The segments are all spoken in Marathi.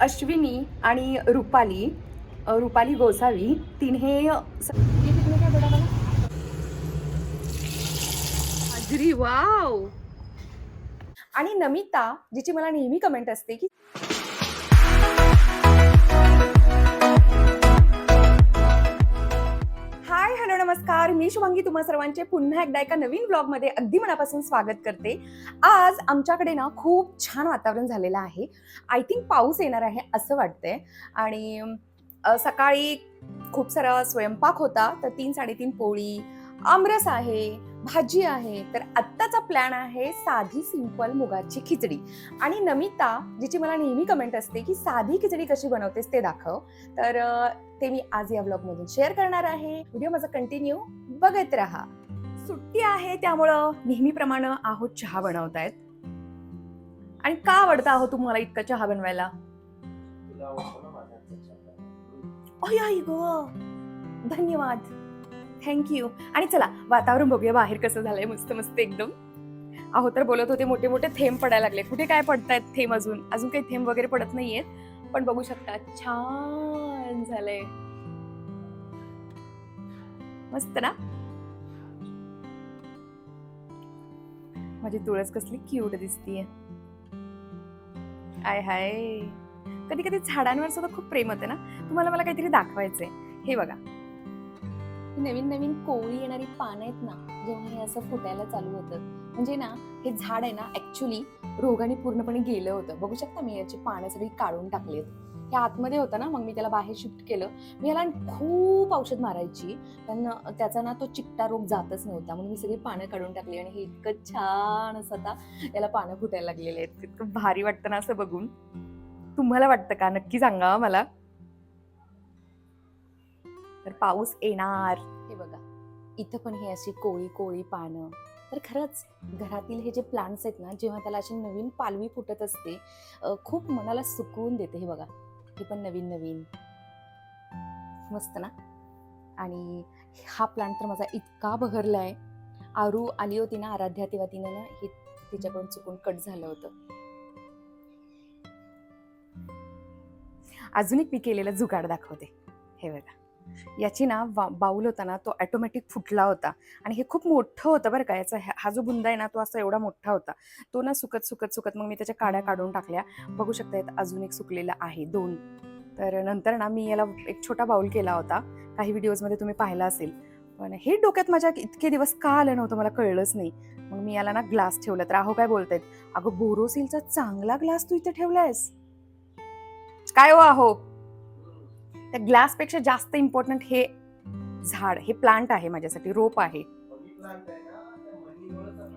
अश्विनी आणि रुपाली रुपाली गोसावी तिने वाव! आणि नमिता जिची मला नेहमी कमेंट असते की नमस्कार मी शुभांगी तुम्हा सर्वांचे पुन्हा एकदा एका नवीन ब्लॉगमध्ये अगदी मनापासून स्वागत करते. आज आमच्याकडे ना खूप छान वातावरण झालेलं आहे. आय थिंक पाऊस येणार आहे असं वाटतंय. आणि सकाळी खूप सारा स्वयंपाक होता तर तीन साडेतीन पोळी आमरस आहे भाजी आहे तर आत्ताचा प्लॅन आहे साधी सिंपल मुगाची खिचडी. आणि नमिता जिची मला नेहमी कमेंट असते की साधी खिचडी कशी बनवतेस ते दाखव. तर ते मी आज या ब्लॉगमधून शेअर करणार आहे. व्हिडिओ माझा कंटिन्यू बघत राहा. सुट्टी आहे त्यामुळं नेहमीप्रमाणे आहो चहा बनवतायत. आणि का आवडतं आहो तुम्हाला इतका चहा बनवायला? धन्यवाद. थँक्यू आणि चला वातावरण बघूया बाहेर कसं झालंय मस्त मस्त एकदम. अहो तर बोलत होते मोठे मोठे थेंब पडायला लागले कुठे काय पडतायत थेंब अजून? अजून काही थेंब वगैरे पडत नाहीयेत. पण बघू शकता छान झालंय. मस्त ना? माझी तुळस कसली क्यूट दिसतीये. आय हाय. कधी कधी झाडांवर सुद्धा खूप प्रेम होते ना? तुम्हाला मला काहीतरी दाखवायचंय. हे बघा. नवीन नवीन कोवळी येणारी पानं आहेत ना जेव्हा हे असं फुटायला चालू होतं. म्हणजे ना हे झाड आहे ना ऍक्च्युली रोगाने पूर्णपणे गेलं होतं. बघू शकता मी याची पानं सगळी काढून टाकली हे आतमध्ये होतं ना मग मी त्याला बाहेर शिफ्ट केलं. मी याला खूप औषध मारायची. पण त्याचा ना तो चिकटा रोग जातच नव्हता. म्हणून मी सगळी पानं काढून टाकली आणि हे इतकं छान असं आता याला पानं फुटायला लागलेले आहेत. इतकं भारी वाटतं ना असं बघून. तुम्हाला वाटतं का? नक्की सांगा मला. तर पाऊस येणार. हे बघा इथं पण हे अशी कोळी कोळी पानं. तर खरंच घरातील हे जे प्लांट्स आहेत ना जेव्हा त्याला अशी नवीन पालवी फुटत असते खूप मनाला सुकवून देते हे बघा. हे पण नवीन नवीन. मस्त ना? आणि हा प्लांट तर माझा इतका बहरला आहे आरू आली होती ना आराध्या तेव्हा तिनं ना हे तिच्याकडून चुकून कट झालं होतं. अजून एक मी केलेला जुगाड दाखवते. हे बघा. याची ना वा- बाऊल होता ना तो ॲटोमॅटिक फुटला होता. आणि हे खूप मोठं होतं बरं का याचा हा जो बुंदा आहे ना तो असा एवढा मोठा होता. तो ना सुकत सुकत सुकत मग मी त्याच्या काड्या काढून टाकल्या. बघू शकता येत अजून एक सुकलेला आहे दोन. तर नंतर ना मी याला एक छोटा बाऊल केला होता. काही व्हिडिओजमध्ये तुम्ही पाहिला असेल. पण हे डोक्यात माझ्या इतके दिवस का आलं नव्हतं मला कळलंच नाही. मग मी याला ना ग्लास ठेवला. तर अहो काय बोलतायत? अगं बोरोसिलचा चांगला ग्लास तू इथे ठेवलायस. काय हो आहो त्या ग्लासपेक्षा जास्त इम्पॉर्टंट हे झाड हे प्लांट आहे माझ्यासाठी रोप आहे.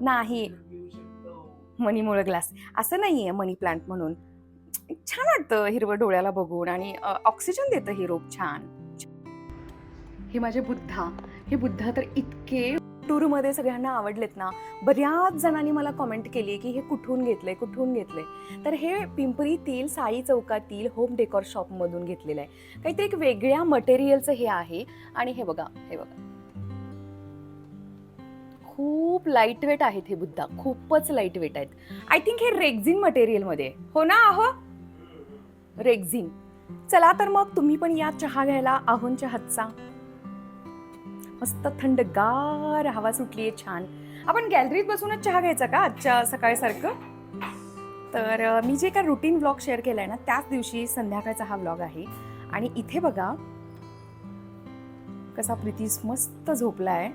नाही. पिऊ मनीमुळे ग्लास असं नाहीये मनी प्लांट म्हणून. छान वाटतं हिरवं डोळ्याला बघून आणि ऑक्सिजन देतं हे रोप छान. हे माझे बुद्धा. हे बुद्धा तर इतके टूरमध्ये सगळ्यांना आवडलेत ना बऱ्याच जणांनी मला कमेंट केली की हे कुठून घेतलंय कुठून घेतलंय. तर हे पिंपरीतील साई चौकातील होम डेकॉर शॉपमधून घेतलेलं आहे. काहीतरी एक वेगळ्या मटेरियलचं हे आहे आणि हे बघा हे बघा. खूप लाइट वेट आहेत हे बुद्धा खूपच लाइट वेट आहेत. आय थिंक हे रेक्झिन मटेरियलमध्ये हो ना अहो रेक्झिन चला तर मग तुम्ही पण या चहा घ्यायला आहोंच्या हातचा. मस्त थंडगार हवा सुटली आहे छान. आपण गॅलरीत बसूनच चहा घ्यायचा का आजच्या सकाळसारखं? तर मी जे काय रुटीन ब्लॉग शेअर केला आहे ना त्याच दिवशी संध्याकाळचा हा ब्लॉग आहे. आणि इथे बघा कसा प्रीतीस मस्त झोपलाय. आहे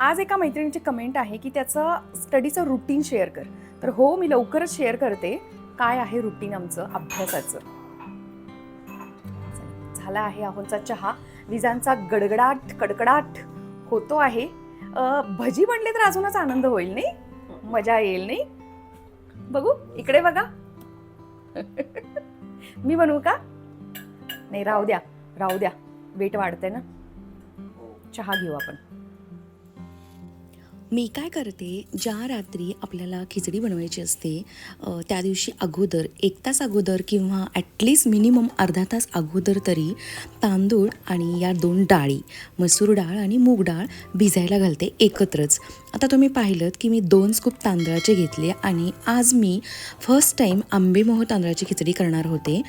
आज एका मैत्रिणीची कमेंट आहे की त्याचं स्टडीचं रुटीन शेअर कर. तर हो मी लवकरच शेअर करते. काय आहे रुटीन आमचं अभ्यासाचं? झाला आहे आहोंचा चहा. विजांचा गडगडाट कडकडाट होतो आहे. भजी बनले तर अजूनच आनंद होईल नाही? मजा येईल नाही? बघू इकडे बघा. मी बनवू का? नाही राहू द्या राहू द्या. वेट वाढते ना. चहा घेऊ आपण. मी काय करते ज्या रात्री आपल्याला खिचडी बनवायची असते त्या दिवशी अगोदर एक तास अगोदर किंवा ॲटलिस्ट मिनिमम अर्धा तास अगोदर तरी तांदूळ आणि या दोन डाळी मसूर डाळ आणि मूग डाळ भिजायला घालते एकत्रच. आता तुम्ही पाहिलं की मी दोन स्कूप तांदळाचे घेतले आणि आज मी फर्स्ट टाईम आंबेमोह तांदळाची खिचडी करणार होते.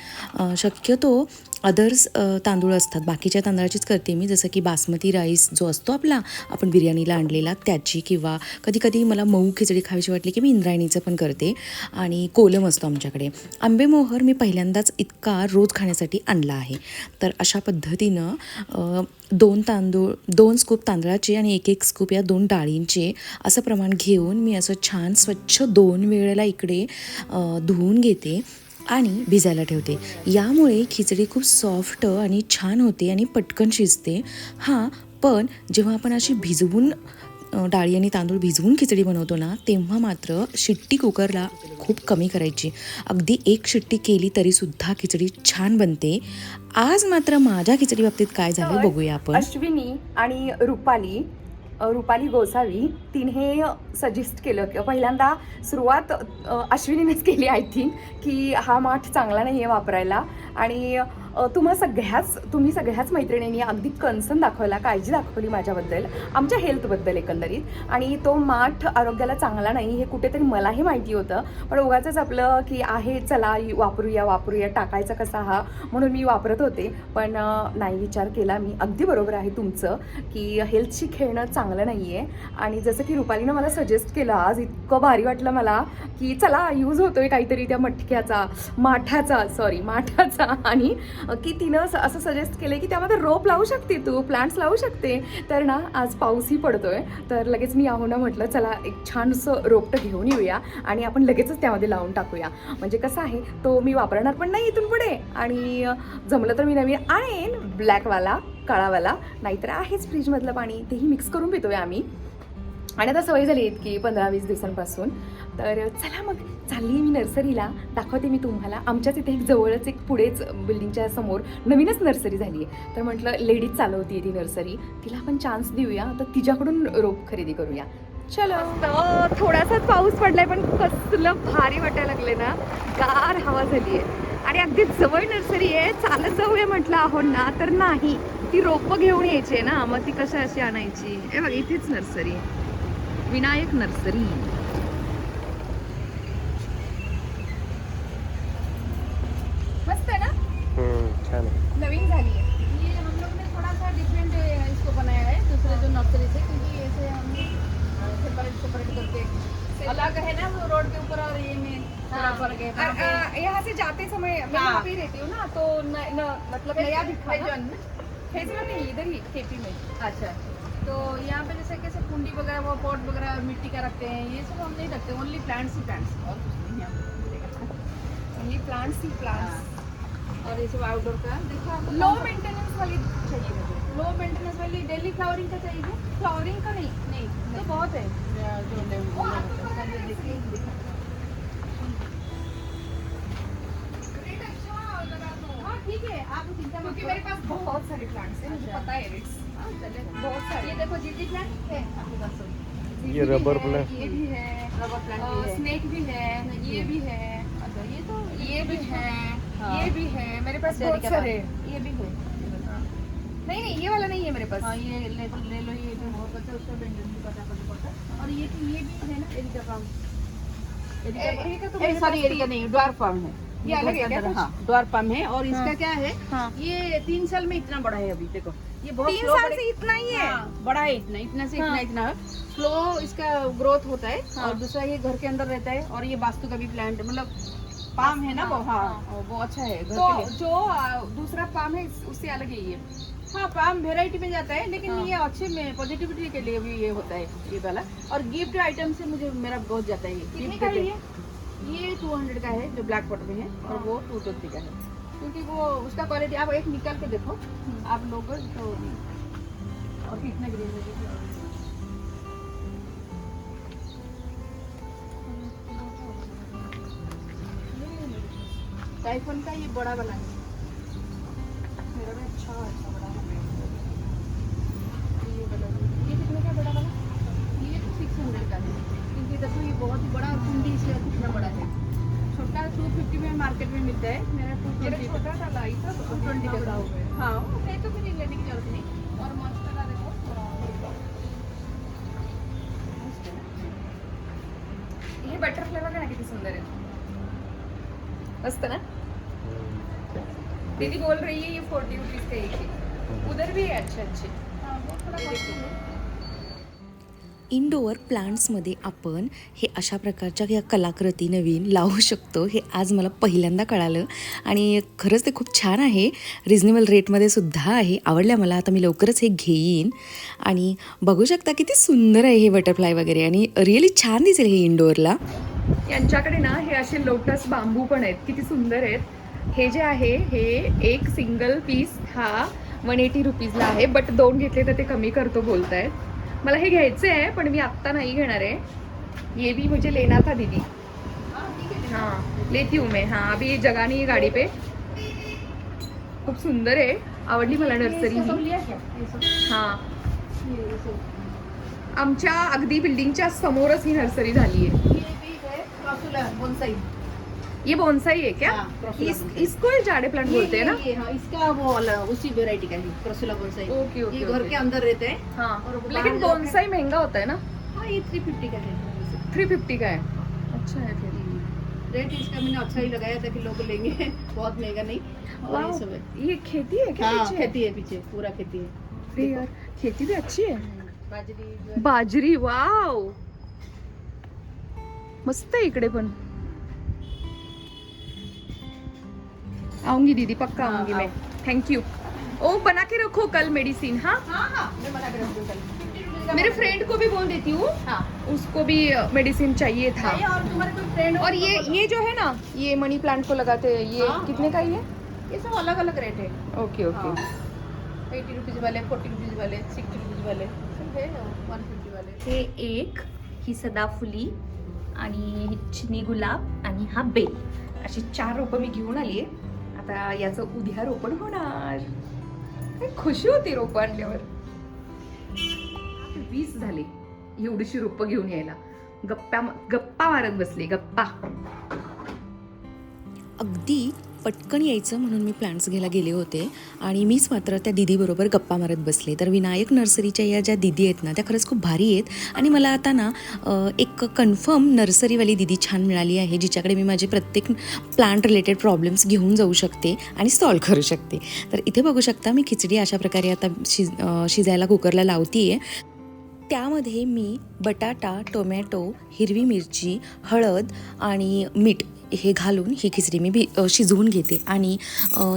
शक्यतो अदर्स तांदूळ असतात. बाकीच्या तांदळाचीच करते मी. जसं की बासमती राईस जो असतो आपला आपण बिर्याणीला आणलेला त्याची किंवा कधी कधी मला मऊ खिचडी खावीशी वाटली की मी इंद्रायणीचं पण करते. आणि कोलम असतो आमच्याकडे. आंबेमोहर मी पहिल्यांदाच इतका रोज खाण्यासाठी आणला आहे. तर अशा पद्धतीनं दोन तांदूळ दोन स्कूप तांदळाचे आणि एक एक स्कूप या दोन डाळींचे असं प्रमाण घेऊन मी असं छान स्वच्छ दोन वेळेला इकडे धुवून घेते. आणि भिजायला ठेवते. यामुळे खिचडी खूप सॉफ्ट आणि छान होते आणि पटकन शिजते. हां पण जेव्हा आपण अशी भिजवून डाळी आणि तांदूळ भिजवून खिचडी बनवतो ना तेव्हा मात्र शिट्टी कुकरला खूप कमी करायची. अगदी एक शिट्टी केली तरीसुद्धा खिचडी छान बनते. आज मात्र माझ्या खिचडी बाबतीत काय झालं बघूया आपण. अश्विनी आणि रुपाली रुपाली गोसावी तिने सजेस्ट केलं की पहिल्यांदा सुरुवात अश्विनीनेच केली आय थिंक की हा माठ चांगला नाही आहे वापरायला. आणि तुम्हा सगळ्याच तुम्ही सगळ्याच मैत्रिणींनी अगदी कन्सर्न दाखवला काळजी दाखवली माझ्याबद्दल आमच्या हेल्थबद्दल एकंदरीत. आणि तो माठ आरोग्याला चांगला नाही हे कुठेतरी मलाही माहिती होतं. पण उगाचंच आपलं की आहे चला वापरूया वापरूया टाकायचा कसा हा म्हणून मी वापरत होते. पण नाही विचार केला मी. अगदी बरोबर आहे तुमचं की हेल्थशी खेळणं चांगलं नाही आहे आणि जसं की रुपालीनं मला सजेस्ट केलं आज इतकं भारी वाटलं मला की चला यूज होतोय काहीतरी त्या मटक्याचा माठाचा सॉरी माठाचा आणि की तिनं असं- असं सजेस्ट केलं की त्यामध्ये रोप लावू शकते तू प्लांट्स लावू शकते. तर ना आज पाऊसही पडतोय. तर लगेच मी आहो ना म्हटलं चला एक छानसं रोपटं घेऊन येऊया आणि आपण लगेचच त्यामध्ये लावून टाकूया. म्हणजे कसं आहे तो मी वापरणार पण नाही इथून पुढे. आणि जमलं तर मी नवीन आणेन ब्लॅकवाला काळावाला. नाहीतर आहेच फ्रीजमधलं पाणी. तेही मिक्स करून पितोय आम्ही. आणि आता सवय झाली इतकी पंधरा वीस दिवसांपासून. तर चला मग चालली मी नर्सरीला. दाखवते मी तुम्हाला. आमच्याच इथे एक जवळच एक पुढेच बिल्डिंगच्या समोर नवीनच नर्सरी झाली आहे तर म्हटलं लेडीज चालवती आहे ती नर्सरी. तिला आपण चान्स देऊया. तर तिच्याकडून रोप खरेदी करूया. चलो. थोडासाच पाऊस पडलाय पण कसलं भारी वाटायला लागले ना. गार हवा झाली आहे आणि अगदी जवळ नर्सरी आहे. चालत जाऊया म्हटलं आहोत ना तर नाही. ती रोपं घेऊन यायची आहे ना. मग ती कशा अशी आणायची? हे बघ इथेच नर्सरी आहे. विनायक नर्सरी. नया दिखा। फेजन नहीं इधर ही केपी में। अच्छा। तो यहाँ पे जैसे कैसे कुंडी वगैरह वो पॉट वगैरह मिट्टी का रखते हैं ये सब हम नहीं रखते ओनली प्लांट्स ही प्लांट्स और कुछ नहीं यहाँ पे मिलेगा। ये प्लांट्स ही प्लांट्स हाँ। और ये सब आउटडोर का देखो लो मेंटेनेंस वाली चाहिए मुझे। लो मेंटेनेंस वाली डेली फ्लावरिंग का चाहिए? फ्लावरिंग का नहीं नहीं तो बहुत है। जो ठीक है आप चिंता क्योंकि मेरे पास बहुत सारे प्लांट्स हैं मुझे। पता है रेट्स हाँ, बहुत सारे। ये देखो जीजी प्लांट है। आपके पास तो। ये रबर भी plant। ये भी है। रबर प्लांट भी है। स्नेक भी है ये भी है। अच्छा ये तो ये भी है हाँ। ये भी है। मेरे पास बहुत सारे। ये भी है। नहीं नहीं ये वाला नहीं है मेरे पास। हाँ ये ले तो ले लो ये जो बहुत अच्छा उसका बेंडन भी पता पता पड़ता और ये तो ये भी है ना। एरिका ए- एरिका तो सॉरी एरिका नहीं ड्वार पाम है। ये अलग है क्या हाँ ड्वार पाम है और इसका हाँ। क्या है? हाँ। ये तीन साल में इतना बड़ा है अभी देखो। ये बहुत तीन साल से इतना ही है? हाँ, बड़ा है इतना इतना से इतना। इतना स्लो इसका ग्रोथ होता है। और दूसरा ये घर के अंदर रहता है और ये वास्तु का भी प्लांट मतलब पाम है ना वो हाँ, वो अच्छा है घर तो के लिए। जो दूसरा पाम है उससे अलग है ये। हाँ पाम वेराइटी में जाता है लेकिन हाँ। ये अच्छे में पॉजिटिविटी के लिए भी ये होता है ये वाला। और गिफ्ट आइटम से मुझे मेरा बहुत जाता है ये। कितने गिफ्ट का है ये। ये टू हंड्रेड का है, जो ब्लैक पॉट में है, और। वो टू ट्वेंटी का है क्योंकि वो, उसका क्वालिटी आप एक निकाल के देखो। आप लोग तो और कितने ग्रीन है टाइफन का ये बड़ा वाला है मेरा भी अच्छा है अच्छा बड़ा है ये वाला भी। ये कितने का बड़ा वाला ये तो सिक्स देखो ये बहुत ही बड़ा कुंडी इसलिए कितना बड़ा है? छोटा टू फिफ्टी में मार्केट में मिलता है। मेरा टू ट्वेंटी छोटा डाला टू ट्वेंटी का हाँ। नहीं तो फिर लेने की ज़रूरत नहीं। और मॉन्स्टर का देखो। हे बटरफ्लाय बघा ना किती सुंदर आहे मस्त ना? दीदी बोल रही है ये फोर्टी रुपीज़ का एक है। उधर भी है अच्छे अच्छे। हाँ वो थोड़ा इनडोअर प्लांट्समध्ये आपण हे अशा प्रकारच्या या कलाकृती नवीन लावू शकतो हे आज मला पहिल्यांदा कळालं. आणि खरंच ते खूप छान आहे. रिजनेबल रेटमध्ये सुद्धा आहे. आवडल्या मला. आता मी लवकरच हे घेईन. आणि बघू शकता किती सुंदर आहे हे बटरफ्लाय वगैरे. आणि रिअली छान दिसेल हे इनडोअरला यांच्याकडे ना हे असे लोटस बांबू पण आहेत. किती सुंदर आहेत. हे जे आहे हे एक सिंगल पीस हा वन एटी रुपीजला आहे. बट दोन घेतले तर ते कमी करतो बोलतायत. मला हे घ्यायचे आहे पण मी आत्ता नाही घेणार आहे. ये भी मुझे लेना था दीदी. हाँ लेती हूँ मैं. हाँ अभी जगह नहीं है गाड़ी पे. खूप सुंदर आहे. आवडली मला नर्सरी ही. हां आमच्या अगदी बिल्डिंगच्या समोरच ही नर्सरी झाली आहे ये है बोनसाई है क्या? हाँ, इस, इसको ही जाड़े प्लांट बोलते हैं ना? ये, हाँ, इसका वो उसी वेराइटी का ही क्रॉसुला बोनसाई ओके ओके ये घर। के अंदर रहते हैं हाँ और लेकिन बोनसाई महँगा होता है ना? हाँ ये थ्री फिफ्टी का है थ्री फिफ्टी का है? अच्छा है फिर. रेट इसका मैंने अच्छा ही लगाया था कि लोग लेंगे बहुत महँगा नहीं। और ये सब है। ये खेती है क्या हाँ पीछे? खेती है पीछे पूरा खेती है। यार खेती भी अच्छी है। बाजरी जो बाजरी वाव मस्त आहे इकडे पण. आऊंगी दीदी पक्का आऊंगी। मैं। थैंक यू ओ बना के रखो कल मेडिसिन हाँ? हाँ मैं बना कर रखती कल। 50 रुपीस का मेरे फ्रेंड को भी बोल देती हूँ। हाँ। उसको भी मेडिसिन चाहिए था। और तुम्हारे कोई फ्रेंड हो और ये ये जो है ना ये मनी प्लांट को लगाते हैं ये हाँ, कितने का ही है ये सब अलग अलग रेट है ओके ओके एटी रुपीज वाले फोर्टी रुपीज वाले सिक्सटी रुपीज वाले सब है वन फिफ्टी वाले। हे एक ही सदाफुली आणि चिनी गुलाब आणि हा बेल. अशी चार रोपं मी घेऊन आली आहे आता याचं उद्या रोपण होणार. खुशी होती रोपं आणल्यावर. वीस झाले. एवढीशी रोपं घेऊन यायला. गप्पा गप्पा मारत बसले गप्पा. अगदी पटकन यायचं म्हणून मी प्लांट्स घ्यायला गेले होते. आणि मीच मात्र त्या दिदीबरोबर गप्पा मारत बसले. तर विनायक नर्सरीच्या या ज्या दिदी आहेत ना त्या खरंच खूप भारी आहेत. आणि मला आता ना एक कन्फर्म नर्सरीवाली दिदी छान मिळाली आहे जिच्याकडे मी माझे प्रत्येक प्लांट रिलेटेड प्रॉब्लेम्स घेऊन जाऊ शकते आणि सॉल्व करू शकते. तर इथे बघू शकता मी खिचडी अशा प्रकारे आता शिज शिजायला कुकरला लावती आहे त्यामध्ये मी बटाटा टोमॅटो हिरवी मिरची हळद आणि मीठ हे घालून ही खिचडी मी भि शिजवून घेते. आणि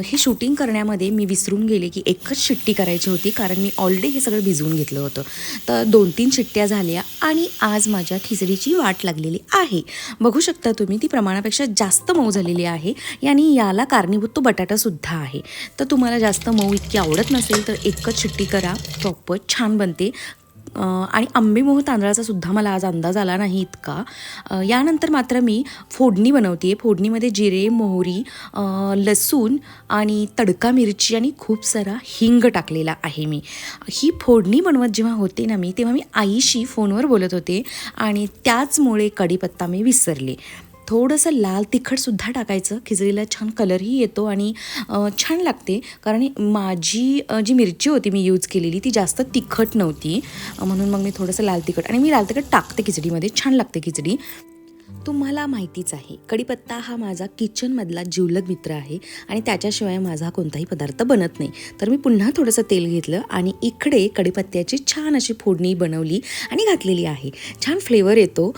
हे शूटिंग करण्यामध्ये मी विसरून गेले की एकच शिट्टी करायची होती कारण मी ऑलरेडी हे सगळं भिजवून घेतलं होतं. तर दोन तीन शिट्ट्या झाल्या आणि आज माझ्या खिचडीची वाट लागलेली आहे. बघू शकता तुम्ही ती प्रमाणापेक्षा जास्त मऊ झालेली आहे आणि याला कारणीभूत तो बटाटासुद्धा आहे. तर तुम्हाला जास्त मऊ इतकी आवडत नसेल तर एकच शिट्टी करा. प्रॉपर छान बनते. आणि आंबेमोह तांदळाचा सुद्धा मला आज अंदाज आला नाही इतका. यानंतर मात्र मी फोडणी बनवते. आहे फोडणीमध्ये जिरे मोहरी लसूण आणि तडका मिरची आणि खूप सारा हिंग टाकलेला आहे मी. ही फोडणी बनवत जेव्हा होते ना मी तेव्हा मी आईशी फोनवर बोलत होते आणि त्याचमुळे कढीपत्ता मी विसरले. थोडंसं लाल तिखटसुद्धा टाकायचं. खिचडीला छान कलरही येतो आणि छान लागते. कारण माझी जी मिरची होती मी यूज केलेली ती जास्त तिखट नव्हती. म्हणून मग मी थोडंसं लाल तिखट आणि मी लाल तिखट टाकते खिचडीमध्ये. छान लागते खिचडी. तुम्हाला माहितीच आहे कढीपत्ता हा माझा किचनमधला जिवलग मित्र आहे आणि त्याच्याशिवाय माझा कोणताही पदार्थ बनत नाही. तर मी पुन्हा थोडंसं तेल घेतलं आणि इकडे कढीपत्त्याची छान अशी फोडणी बनवली आणि घातलेली आहे. छान फ्लेवर येतो.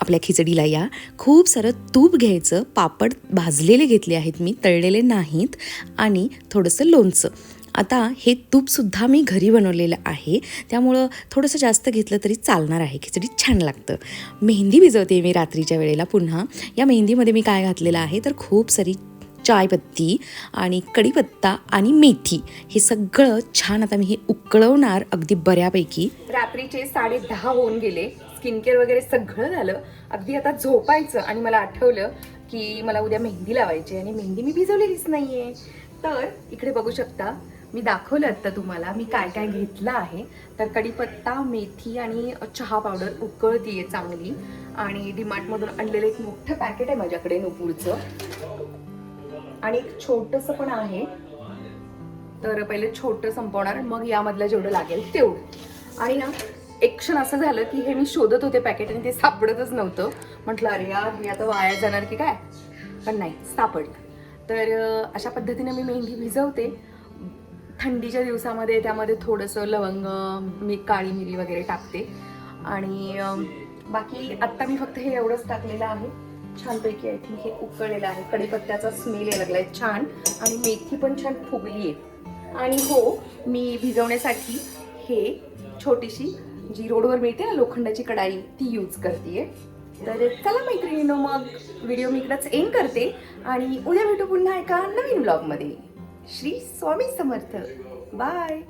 आपल्या खिचडीला या. खूप सारं तूप घ्यायचं. पापड भाजलेले घेतले आहेत मी तळलेले नाहीत आणि थोडंसं लोणचं. आता हे तूपसुद्धा मी घरी बनवलेलं आहे. त्यामुळं थोडंसं जास्त घेतलं तरी चालणार आहे. खिचडी छान लागतं. मेहंदी भिजवते मी रात्रीच्या वेळेला पुन्हा. या मेहंदीमध्ये मी काय घातलेलं आहे तर खूप सारी चायपत्ती आणि कढीपत्ता आणि मेथी. हे सगळं छान आता मी हे उकळवणार अगदी बऱ्यापैकी. रात्रीचे साडे दहा होऊन गेले. स्किन केअर वगैरे सगळं झालं. अगदी आता झोपायचं आणि मला आठवलं की मला उद्या मेहंदी लावायची आहे आणि मेहंदी मी भिजवलेलीच नाही आहे तर इकडे बघू शकता मी दाखवलं आत्ता तुम्हाला मी काय काय घेतलं आहे. तर कढीपत्ता मेथी आणि चहा पावडर उकळतीये चांगली. आणि डीमार्टमधून आणलेलं एक मोठं पॅकेट आहे माझ्याकडे नुपूरचं. आणि एक छोटंसं पण आहे. तर पहिले छोटं संपवणार मग यामधलं जेवढं लागेल तेवढं. आणि ना एक क्षण असं झालं की हे मी शोधत होते पॅकेट आणि ते सापडतच नव्हतं. म्हटलं अरे यार मी आता वाया जाणार की काय? पण नाही सापडलं. तर अशा पद्धतीने मी मेहंदी भिजवते. थंडीच्या दिवसामध्ये त्यामध्ये थोडंसं लवंग मी काळी मिरी वगैरे टाकते. आणि बाकी आत्ता मी फक्त हे एवढंच टाकलेलं आहे. छानपैकी आय थिंक हे उकळलेलं आहे. कढीपत्त्याचा स्मेल यायला लागलाय छान. आणि मेथी पण छान फुगली आहे आणि हो मी भिजवण्यासाठी हे छोटीशी जी रोडवर मिळते ना लोखंडाची कढाई ती यूज करते तर चला मैत्रिणीनो मग व्हिडिओ मी इकडंच एंड करते आणि उद्या भेटू पुन्हा एका नवीन ब्लॉगमध्ये श्री स्वामी समर्थ. बाय